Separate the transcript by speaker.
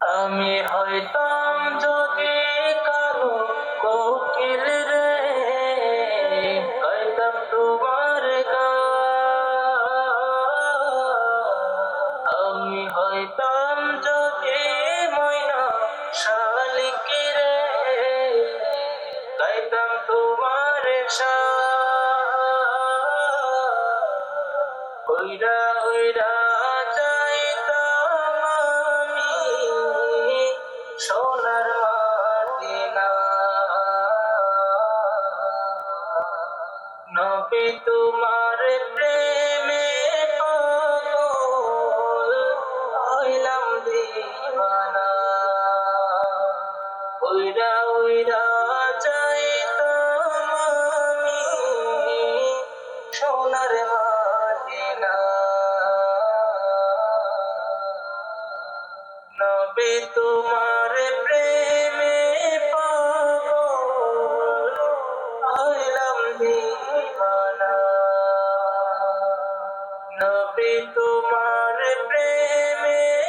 Speaker 1: আমি হইতাম যদি কালো কোকিল রে গাইতাম তোমার আমি হইতাম যদি ময়না শালিক রে, গাইতাম তোমার ওইরা ওইরা নবী তোমার প্রেমে হইলাম দিবানা। উইরা উইরা যাইতাম আমি সোনার মাদিনা। নবী তোমার প্রেমে যাবে তোমার প্রেমে